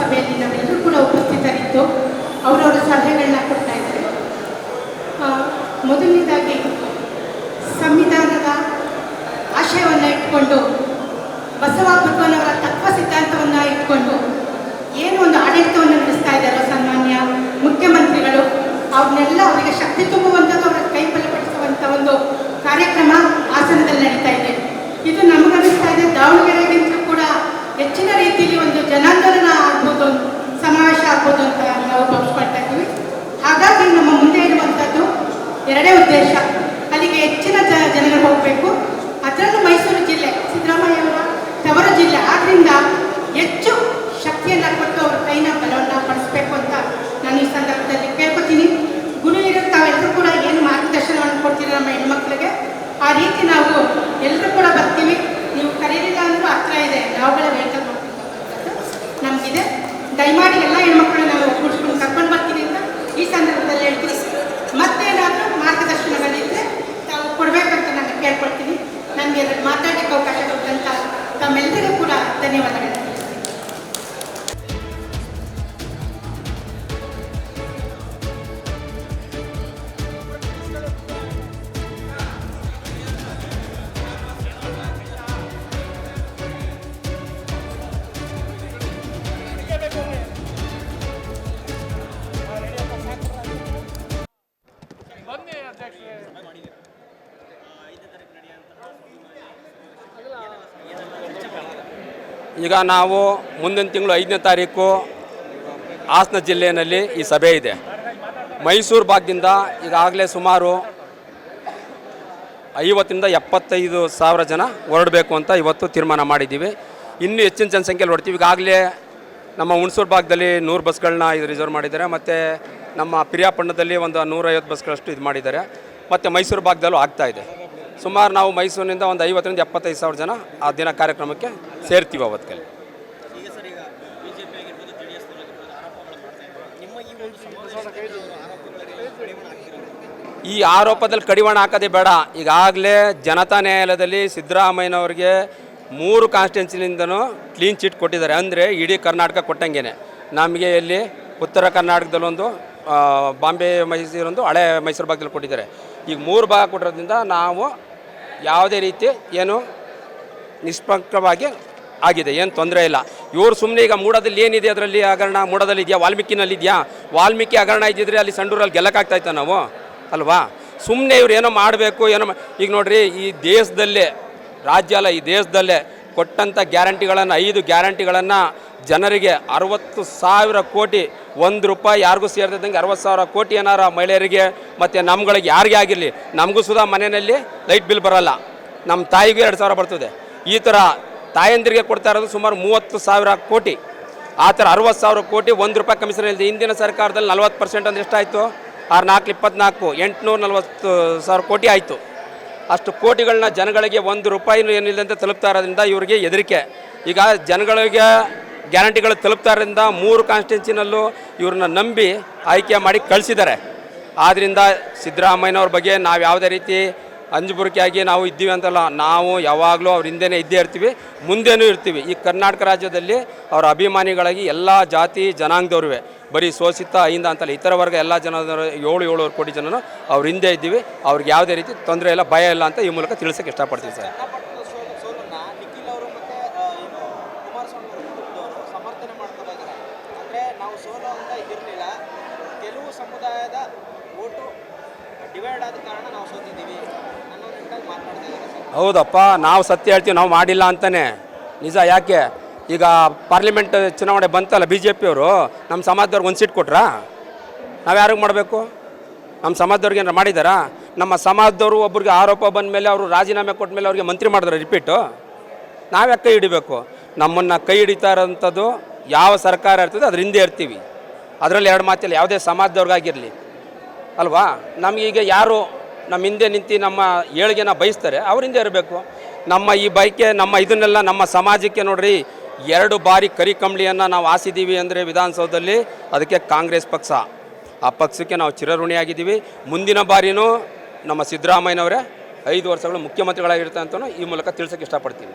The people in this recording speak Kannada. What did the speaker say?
ಸಭೆಯಲ್ಲಿ ನಮ್ಮೆಲ್ಲರೂ ಕೂಡ ಉಪಸ್ಥಿತರಿತ್ತು ಅವರವರ ಸಲಹೆಗಳನ್ನ ಕೊಟ್ಟು ರೀತಿಯಲ್ಲಿ ಒಂದು ಜನಾಂದೋಲನ ಆಗ್ಬೋದು, ಸಮಾವೇಶ ಆಗ್ಬೋದು ಅಂತ ನಾವು ಭಾವಿಸ್ಕೊಳ್ತಾ ಇದ್ದೀವಿ. ಹಾಗಾಗಿ ನಮ್ಮ ಮುಂದೆ ಇರುವಂಥದ್ದು ಎರಡೇ ಉದ್ದೇಶ. ಧನ್ಯವಾದಗಳು ಈಗ ನಾವು ಮುಂದಿನ ತಿಂಗಳು ಐದನೇ ತಾರೀಕು ಹಾಸನ ಜಿಲ್ಲೆಯಲ್ಲಿ ಈ ಸಭೆ ಇದೆ. ಮೈಸೂರು ಭಾಗದಿಂದ ಈಗಾಗಲೇ ಸುಮಾರು ಐವತ್ತರಿಂದ ಎಪ್ಪತ್ತೈದು ಸಾವಿರ ಜನ ಹೊರಡಬೇಕು ಅಂತ ಇವತ್ತು ತೀರ್ಮಾನ ಮಾಡಿದ್ದೀವಿ. ಇನ್ನೂ ಹೆಚ್ಚಿನ ಜನಸಂಖ್ಯೆಯಲ್ಲಿ ಹೊಡ್ತೀವಿ ಈಗಾಗಲೇ ನಮ್ಮ ಹುಣಸೂರು ಭಾಗದಲ್ಲಿ ನೂರು ಬಸ್ಗಳನ್ನ ಇದು ರಿಸರ್ವ್ ಮಾಡಿದ್ದಾರೆ. ಮತ್ತು ನಮ್ಮ ಪಿರಿಯಾಪಣ್ಣದಲ್ಲಿ ಒಂದು ನೂರೈವತ್ತು ಬಸ್ಗಳಷ್ಟು ಇದು ಮಾಡಿದ್ದಾರೆ. ಮತ್ತು ಮೈಸೂರು ಭಾಗದಲ್ಲೂ ಆಗ್ತಾ ಇದೆ. ಸುಮಾರು ನಾವು ಮೈಸೂರಿನಿಂದ ಒಂದು ಐವತ್ತರಿಂದ ಎಪ್ಪತ್ತೈದು ಸಾವಿರ ಜನ ಆ ದಿನ ಕಾರ್ಯಕ್ರಮಕ್ಕೆ ಸೇರ್ತೀವಿ ಅವತ್ತಲ್ಲಿ ಈ ಆರೋಪದಲ್ಲಿ ಕಡಿವಾಣ ಹಾಕೋದೇ ಬೇಡ. ಈಗಾಗಲೇ ಜನತಾ ನ್ಯಾಯಾಲಯದಲ್ಲಿ ಸಿದ್ದರಾಮಯ್ಯನವ್ರಿಗೆ ಮೂರು ಕಾನ್ಸ್ಟಿಟ್ಯೂನ್ಸಿನಿಂದನೂ ಕ್ಲೀನ್ ಚಿಟ್ ಕೊಟ್ಟಿದ್ದಾರೆ. ಅಂದರೆ ಇಡೀ ಕರ್ನಾಟಕ ಕೊಟ್ಟಂಗೆ ನಮಗೆ ಇಲ್ಲಿ ಉತ್ತರ ಕರ್ನಾಟಕದಲ್ಲೊಂದು ಬಾಂಬೆ ಮೈಸೂರೊಂದು ಹಳೆ ಮೈಸೂರು ಭಾಗದಲ್ಲಿ ಕೊಟ್ಟಿದ್ದಾರೆ. ಈಗ ಮೂರು ಭಾಗ ಕೊಟ್ಟಿರೋದ್ರಿಂದ ನಾವು ಯಾವುದೇ ರೀತಿ ಏನು ನಿಷ್ಪಕ್ಷವಾಗಿ ಆಗಿದೆ, ಏನು ತೊಂದರೆ ಇಲ್ಲ. ಇವರು ಸುಮ್ಮನೆ ಈಗ ಮೂಡದಲ್ಲಿ ಏನಿದೆ ಅದರಲ್ಲಿ ಹಗರಣ ಮೂಡದಲ್ಲಿ ಇದೆಯಾ ವಾಲ್ಮೀಕಿನಲ್ಲಿ ಇದೆಯಾ ವಾಲ್ಮೀಕಿ ಹಗರಣ ಇದ್ದಿದ್ರೆ ಅಲ್ಲಿ ಸಂಡೂರಲ್ಲಿ ಗೆಲ್ಲಕ್ಕಾಗ್ತಾಯ್ತ ನಾವು? ಅಲ್ವಾ? ಸುಮ್ಮನೆ ಇವ್ರು ಏನೋ ಮಾಡಬೇಕು, ಏನೋ ಈಗ ನೋಡ್ರಿ, ಈ ದೇಶದಲ್ಲೇ, ರಾಜ್ಯ ಅಲ್ಲ, ಈ ದೇಶದಲ್ಲೇ ಕೊಟ್ಟಂಥ ಗ್ಯಾರಂಟಿಗಳನ್ನು, ಐದು ಗ್ಯಾರಂಟಿಗಳನ್ನು ಜನರಿಗೆ ಅರವತ್ತು ಸಾವಿರ ಕೋಟಿ, ಒಂದು ರೂಪಾಯಿ ಯಾರಿಗೂ ಸೇರ್ತಿದ್ದಂಗೆ ಅರವತ್ತು ಸಾವಿರ ಕೋಟಿ ಏನಾರ ಮಹಿಳೆಯರಿಗೆ ಮತ್ತು ನಮ್ಗಳಿಗೆ ಯಾರಿಗೆ ಆಗಿರಲಿ, ನಮಗೂ ಸುಧಾ ಮನೆಯಲ್ಲಿ ಲೈಟ್ ಬಿಲ್ ಬರೋಲ್ಲ. ನಮ್ಮ ತಾಯಿಗೂ ಎರಡು ಸಾವಿರ ಬರ್ತದೆ. ಈ ಥರ ತಾಯಂದಿರಿಗೆ ಕೊಡ್ತಾ ಇರೋದು ಸುಮಾರು ಮೂವತ್ತು ಸಾವಿರ ಕೋಟಿ. ಆ ಥರ ಅರವತ್ತು ಸಾವಿರ ಕೋಟಿ ಒಂದು ರೂಪಾಯಿ ಕಮಿಷನ್ ಇಲ್ಲದೆ ಹಿಂದಿನ ಸರ್ಕಾರದಲ್ಲಿ ನಲ್ವತ್ತು ಪರ್ಸೆಂಟ್ ಅಂದರೆ ಎಷ್ಟಾಯಿತು? ಆರು ನಾಲ್ಕು ಇಪ್ಪತ್ನಾಲ್ಕು, ಎಂಟುನೂರು ನಲವತ್ತು ಸಾವಿರ ಕೋಟಿ ಆಯಿತು. ಅಷ್ಟು ಕೋಟಿಗಳನ್ನ ಜನಗಳಿಗೆ ಒಂದು ರೂಪಾಯಿನೂ ಏನಿಲ್ಲದಂತೆ ತಲುಪ್ತಾ ಇರೋದ್ರಿಂದ ಇವರಿಗೆ ಹೆದರಿಕೆ. ಈಗ ಜನಗಳಿಗೆ ಗ್ಯಾರಂಟಿಗಳು ತಲುಪ್ತಾರಿಂದ ಮೂರು ಕಾನ್ಸ್ಟಿಟ್ಯೂನ್ಸಿನಲ್ಲೂ ಇವ್ರನ್ನ ನಂಬಿ ಆಯ್ಕೆ ಮಾಡಿ ಕಳಿಸಿದ್ದಾರೆ. ಆದ್ದರಿಂದ ಸಿದ್ದರಾಮಯ್ಯನವ್ರ ಬಗ್ಗೆ ನಾವು ಯಾವುದೇ ರೀತಿ ಅಂಜುಬುರಿಕೆಯಾಗಿ ನಾವು ಇದ್ದೀವಿ ಅಂತಲ್ಲ, ನಾವು ಯಾವಾಗಲೂ ಅವ್ರ ಹಿಂದೆನೇ ಇದ್ದೇ ಇರ್ತೀವಿ, ಮುಂದೆನೂ ಇರ್ತೀವಿ. ಈ ಕರ್ನಾಟಕ ರಾಜ್ಯದಲ್ಲಿ ಅವರ ಅಭಿಮಾನಿಗಳಾಗಿ ಎಲ್ಲ ಜಾತಿ ಜನಾಂಗದವ್ರಿವೆ, ಬರೀ ಶೋಷಿತ ಅಹಿಂದ ಅಂತಲ್ಲ, ಇತರ ವರ್ಗ ಎಲ್ಲ ಜನ ಏಳು ಏಳುವರೆ ಕೋಟಿ ಜನನು ಅವ್ರ ಹಿಂದೆ ಇದ್ದೀವಿ. ಅವ್ರಿಗೆ ಯಾವುದೇ ರೀತಿ ತೊಂದರೆ ಇಲ್ಲ, ಭಯ ಇಲ್ಲ ಅಂತ ಈ ಮೂಲಕ ತಿಳಿಸೋಕೆ ಇಷ್ಟಪಡ್ತೀವಿ ಸರ್ ಚನ್ನಪಟ್ಟಣದ ಸೋಲು ಸೋಲನ್ನ ನಿಖಿಲ್ ಅವರು ಮತ್ತೆ ಆ, ಏನು ಕುಮಾರಸ್ವಾಮಿ ಅವರು ಕುಟುಂಬದವರು ಸಮರ್ಥನೆ ಮಾಡ್ತಾ ಇದ್ದಾರೆ ಅಂದರೆ ನಾವು ಸೋಲೋ ಅಂತ ಇದಿರಲಿಲ್ಲ ಕೆಲವು ಸಮುದಾಯದ ಓಟು ಡಿವೈಡ್ ಆದ ಕಾರಣ ನಾವು ಸೋತಿದ್ದೀವಿ. ಹೌದಪ್ಪ, ನಾವು ಸತ್ಯ ಹೇಳ್ತೀವಿ, ನಾವು ಮಾಡಿಲ್ಲ ಅಂತಾನೆ. ನಿಜ ಯಾಕೆ? ಈಗ ಪಾರ್ಲಿಮೆಂಟ್ ಚುನಾವಣೆ ಬಂತಲ್ಲ ಬಿ ಜೆ ಪಿಯವರು ನಮ್ಮ ಸಮಾಜದವ್ರಿಗೆ ಒಂದು ಸೀಟ್ ಕೊಟ್ರಾ? ನಾವು ಯಾರಿಗೆ ಮಾಡಬೇಕು? ನಮ್ಮ ಸಮಾಜದವ್ರಿಗೆ ಏನಾರು ಮಾಡಿದಾರಾ? ನಮ್ಮ ಸಮಾಜದವರು ಒಬ್ರಿಗೆ ಆರೋಪ ಬಂದ ಮೇಲೆ ಅವರು ರಾಜೀನಾಮೆ ಕೊಟ್ಟ ಮೇಲೆ ಅವ್ರಿಗೆ ಮಂತ್ರಿ ಮಾಡಿದ್ರೆ ರಿಪೀಟು ನಾವು ಯಾಕೆ ಕೈ ಹಿಡಿಬೇಕು? ನಮ್ಮನ್ನು ಕೈ ಹಿಡಿತಾ ಇರೋಂಥದ್ದು ಯಾವ ಸರ್ಕಾರ ಇರ್ತದೆ ಅದ್ರ ಹಿಂದೆ ಇರ್ತೀವಿ. ಅದರಲ್ಲಿ ಎರಡು ಮಾತಿಲ್ಲ, ಯಾವುದೇ ಸಮಾಜದವ್ರಿಗಾಗಿರಲಿ ಅಲ್ವಾ? ನಮಗೀಗ ಯಾರು ನಮ್ಮ ಹಿಂದೆ ನಿಂತು ನಮ್ಮ ಏಳಿಗೆನ ಬಯಸ್ತಾರೆ, ಅವ್ರ ಹಿಂದೆ ಇರಬೇಕು. ನಮ್ಮ ಈ ಬೈಕೆ ನಮ್ಮ ಇದನ್ನೆಲ್ಲ ನಮ್ಮ ಸಮಾಜಕ್ಕೆ ನೋಡ್ರಿ, ಎರಡು ಬಾರಿ ಕರಿ ಕಂಬಳಿಯನ್ನು ನಾವು ಆಸಿದ್ದೀವಿ ಅಂದರೆ ವಿಧಾನಸೌಧದಲ್ಲಿ, ಅದಕ್ಕೆ ಕಾಂಗ್ರೆಸ್ ಪಕ್ಷ. ಆ ಪಕ್ಷಕ್ಕೆ ನಾವು ಚಿರಋಣಿಯಾಗಿದ್ದೀವಿ. ಮುಂದಿನ ಬಾರಿನೂ ನಮ್ಮ ಸಿದ್ದರಾಮಯ್ಯನವರೇ ಐದು ವರ್ಷಗಳು ಮುಖ್ಯಮಂತ್ರಿಗಳಾಗಿರ್ತಾರೆ ಅಂತಲೂ ಈ ಮೂಲಕ ತಿಳಿಸೋಕ್ಕೆ ಇಷ್ಟಪಡ್ತೀನಿ.